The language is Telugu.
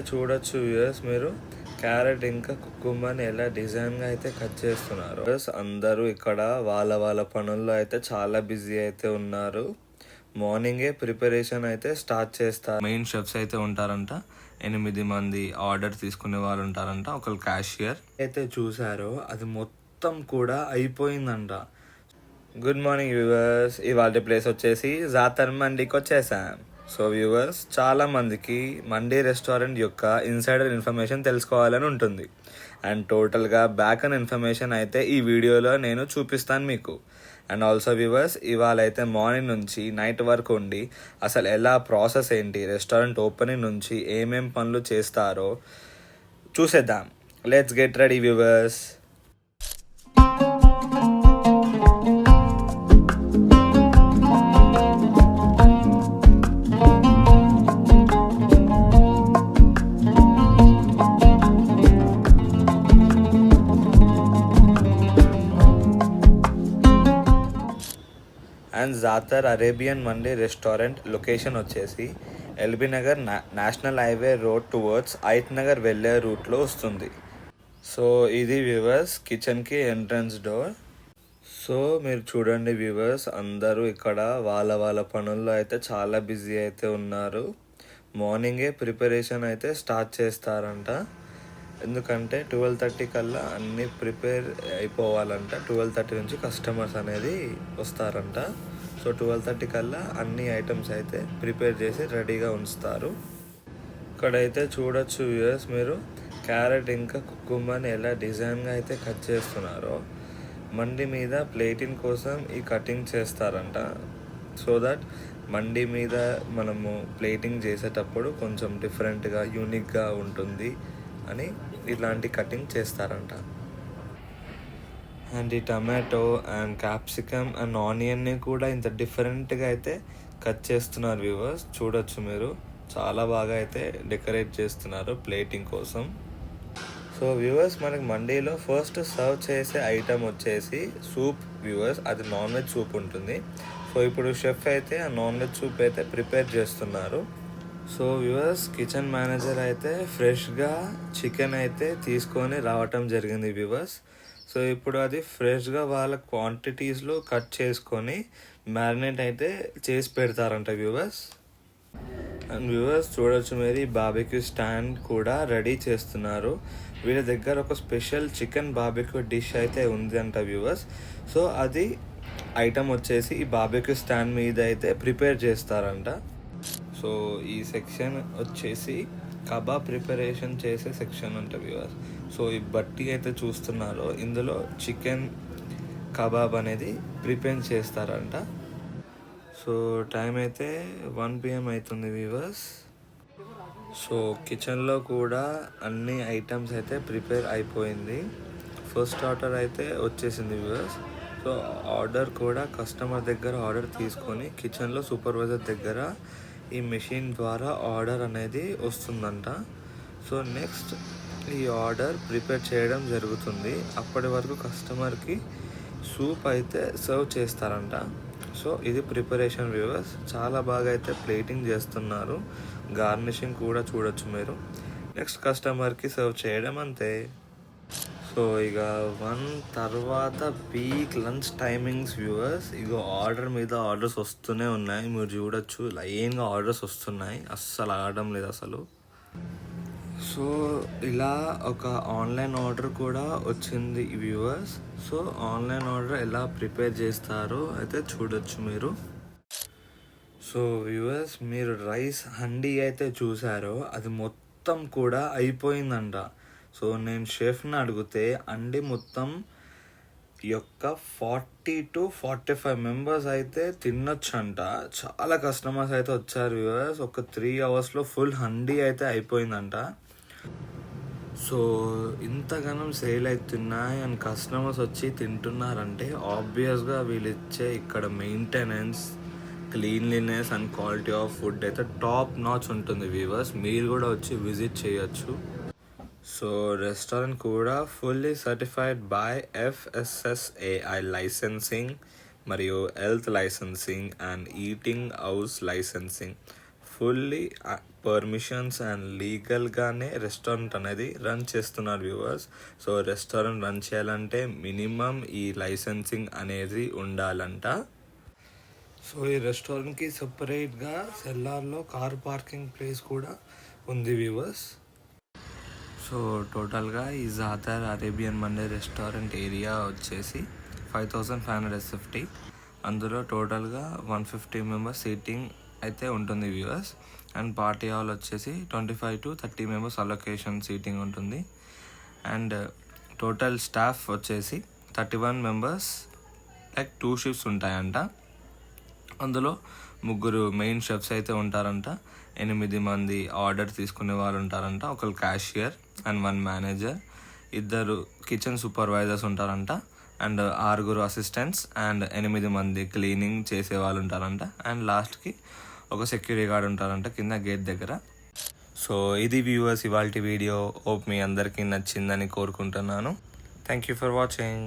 చూడొచ్చు వ్యూయర్స్ మీరు. క్యారెట్ ఇంకా కుకుంబర్ని ఎలా డిజైన్గా అయితే కట్ చేస్తున్నారు. అందరూ ఇక్కడ వాళ్ళ వాళ్ళ పనుల్లో అయితే చాలా బిజీ అయితే ఉన్నారు. మార్నింగే ప్రిపరేషన్ అయితే స్టార్ట్ చేస్తారు. మెయిన్ షెఫ్స్ అయితే ఉంటారంట. ఎనిమిది మంది ఆర్డర్ తీసుకునే వాళ్ళు ఉంటారంట. ఒకరు క్యాషియర్. అయితే చూసారో అది మొత్తం కూడా అయిపోయిందంట. Good morning viewers. ఇవాళ ప్లేస్ వచ్చేసి జాతర్ మండికి వచ్చేసాం. సో వ్యూవర్స్ చాలా మందికి రెస్టారెంట్ యొక్క ఇన్సైడర్ ఇన్ఫర్మేషన్ తెలుసుకోవాలని ఉంటుంది. అండ్ టోటల్గా బ్యాక్ అండ్ ఇన్ఫర్మేషన్ అయితే ఈ వీడియోలో నేను చూపిస్తాను మీకు. అండ్ ఆల్సో వ్యూవర్స్ ఇవాళ అయితే మార్నింగ్ నుంచి నైట్ వరకు ఉండి అసలు ఎలా ప్రాసెస్ ఏంటి రెస్టారెంట్ ఓపెనింగ్ నుంచి ఏమేం పనులు చేస్తారో చూసేద్దాం. Let's get ready viewers and Jathar Arabian mandi restaurant location వచ్చేసి LB Nagar national highway road towards ఐత్ Nagar వెళ్ళే రూట్లో వస్తుంది. సో ఇది వ్యూవర్స్ కిచెన్కి ఎంట్రన్స్ డోర్. సో మీరు చూడండి వ్యూవర్స్ అందరూ ఇక్కడ వాళ్ళ వాళ్ళ పనుల్లో అయితే చాలా బిజీ అయితే ఉన్నారు. మార్నింగే ప్రిపరేషన్ అయితే స్టార్ట్ చేస్తారంట. ఎందుకంటే ట్వెల్వ్ థర్టీ కల్లా అన్నీ ప్రిపేర్ అయిపోవాలంట. ట్వెల్వ్ థర్టీ నుంచి కస్టమర్స్ అనేది వస్తారంట. సో ట్వెల్వ్ థర్టీ కల్లా అన్ని ఐటమ్స్ అయితే ప్రిపేర్ చేసి రెడీగా ఉంచుతారు. ఇక్కడైతే చూడొచ్చు యూఎస్ మీరు క్యారెట్ ఇంకా కుకుంబర్ని ఎలా డిజైన్గా అయితే కట్ చేస్తున్నారో. మండి మీద ప్లేటింగ్ కోసం ఈ కటింగ్ చేస్తారంట. సో దట్ మండి మీద మనము ప్లేటింగ్ చేసేటప్పుడు కొంచెం డిఫరెంట్గా యూనిక్గా ఉంటుంది అని ఇలాంటి కటింగ్ చేస్తారంట. అండ్ ఈ టమాటో అండ్ క్యాప్సికమ్ అండ్ ఆనియన్ని కూడా ఇంత డిఫరెంట్గా అయితే కట్ చేస్తున్నారు వ్యూవర్స్. చూడొచ్చు మీరు. చాలా బాగా అయితే డెకరేట్ చేస్తున్నారు ప్లేటింగ్ కోసం. సో వ్యూవర్స్ మనకి మండీలో ఫస్ట్ సర్వ్ చేసే ఐటమ్ వచ్చేసి సూప్ వ్యూవర్స్. అది నాన్ వెజ్ సూప్ ఉంటుంది. సో ఇప్పుడు షెఫ్ అయితే ఆ నాన్ వెజ్ సూప్ అయితే ప్రిపేర్ చేస్తున్నారు. సో వ్యూవర్స్ కిచెన్ మేనేజర్ అయితే ఫ్రెష్గా చికెన్ అయితే తీసుకొని రావటం జరిగింది వ్యూవర్స్. సో ఇప్పుడు అది ఫ్రెష్గా వాళ్ళ క్వాంటిటీస్లో కట్ చేసుకొని మ్యారినేట్ అయితే చేసి పెడతారంట వ్యూవర్స్. అండ్ వ్యూవర్స్ చూడొచ్చు మీరు ఈ బాబిక్యూ స్టాండ్ కూడా రెడీ చేస్తున్నారు. వీళ్ళ దగ్గర ఒక స్పెషల్ చికెన్ బాబిక్యూ డిష్ అయితే ఉంది అంట వ్యూవర్స్. సో అది ఐటమ్ వచ్చేసి ఈ బాబిక్యూ స్టాండ్ మీద అయితే ప్రిపేర్ చేస్తారంట. సో ఈ సెక్షన్ వచ్చేసి కబాబ్ ప్రిపరేషన్ చేసే సెక్షన్ అంట వ్యూవర్స్. సో ఈ బట్టి అయితే చూస్తున్నారో ఇందులో చికెన్ కబాబ్ అనేది ప్రిపేర్ చేస్తారంట. సో టైం అయితే వన్ పిఎం అవుతుంది వ్యూవర్స్. సో కిచెన్లో కూడా అన్ని ఐటమ్స్ అయితే ప్రిపేర్ అయిపోయింది. ఫస్ట్ ఆర్డర్ అయితే వచ్చేసింది వ్యూవర్స్. సో ఆర్డర్ కూడా కస్టమర్ దగ్గర ఆర్డర్ తీసుకొని కిచెన్లో సూపర్వైజర్ దగ్గర ఈ మెషిన్ ద్వారా ఆర్డర్ అనేది వస్తుందంట. సో నెక్స్ట్ ఈ ఆర్డర్ ప్రిపేర్ చేయడం జరుగుతుంది. అప్పటి వరకు కస్టమర్కి సూప్ అయితే సర్వ్ చేస్తారంట. సో ఇది ప్రిపరేషన్ వ్యూవర్స్ చాలా బాగా అయితే ప్లేటింగ్ చేస్తున్నారు. గార్నిషింగ్ కూడా చూడొచ్చు మీరు. నెక్స్ట్ కస్టమర్కి సర్వ్ చేయడం అంతే. సో ఇక వన్ తర్వాత పీక్ లంచ్ టైమింగ్స్ వ్యూవర్స్ ఇక ఆర్డర్ మీద ఆర్డర్స్ వస్తూనే ఉన్నాయి. మీరు చూడొచ్చు. లైన్గా ఆర్డర్స్ వస్తున్నాయి. అస్సలు ఆడడం లేదు అసలు. సో ఇలా ఒక ఆన్లైన్ ఆర్డర్ కూడా వచ్చింది వ్యూవర్స్ సో ఆన్లైన్ ఆర్డర్ ఎలా ప్రిపేర్ చేస్తారో అయితే చూడొచ్చు మీరు. సో వ్యూవర్స్ మీరు రైస్ హండీ అయితే చూసారో అది మొత్తం కూడా అయిపోయిందంట. సో నేను షెఫ్ని అడిగితే అండి మొత్తం యొక్క forty to forty five members అయితే తినొచ్చంట. చాలా కస్టమర్స్ అయితే వచ్చారు వ్యూవర్స్ ఒక త్రీ అవర్స్లో ఫుల్ హండీ అయితే అయిపోయిందంట. సో ఇంతగానం సేల్ అవుతున్నాయి అండ్ కస్టమర్స్ వచ్చి తింటున్నారంటే ఆబ్వియస్గా వీళ్ళు ఇచ్చే ఇక్కడ maintenance cleanliness and quality of food అయితే టాప్ నాచ్ ఉంటుంది వీవర్స్ మీరు కూడా వచ్చి విజిట్ చేయొచ్చు. సో రెస్టారెంట్ కూడా fully certified by FSSAI licensing మరియు health licensing and eating house licensing fully permissions and లీగల్గానే restaurant అనేది రన్ చేస్తున్నారు వ్యూవర్స్ సో రెస్టారెంట్ రన్ చేయాలంటే మినిమం ఈ లైసెన్సింగ్ అనేది ఉండాలంట. సో ఈ రెస్టారెంట్కి సపరేట్గా సెల్లార్లో కార్ పార్కింగ్ ప్లేస్ కూడా ఉంది వ్యూవర్స్ సో టోటల్గా ఈ Jathar Arabian mandi restaurant area వచ్చేసి five thousand five hundred fifty. అందులో టోటల్గా వన్ ఫిఫ్టీ మెంబర్స్ సీటింగ్ అయితే ఉంటుంది వ్యూవర్స్. అండ్ పార్టీ హాల్ వచ్చేసి twenty five to thirty members allocation seating ఉంటుంది. అండ్ టోటల్ స్టాఫ్ వచ్చేసి thirty one members like two shifts ఉంటాయంట. అందులో ముగ్గురు మెయిన్ షెఫ్స్ అయితే ఉంటారంట. ఎనిమిది మంది ఆర్డర్ తీసుకునే వాళ్ళు ఉంటారంట. ఒకరు క్యాషియర్ అండ్ వన్ మేనేజర్ ఇద్దరు కిచెన్ సూపర్వైజర్స్ ఉంటారంట. అండ్ ఆరుగురు అసిస్టెంట్స్ అండ్ ఎనిమిది మంది క్లీనింగ్ చేసే వాళ్ళు ఉంటారంట. అండ్ లాస్ట్కి ఒక సెక్యూరిటీ గార్డ్ ఉంటారంట కింద గేట్ దగ్గర. సో ఇది వ్యూవర్స్ ఇవాళ వీడియో హోప్ మీ అందరికీ నచ్చిందని కోరుకుంటున్నాను. Thank you for watching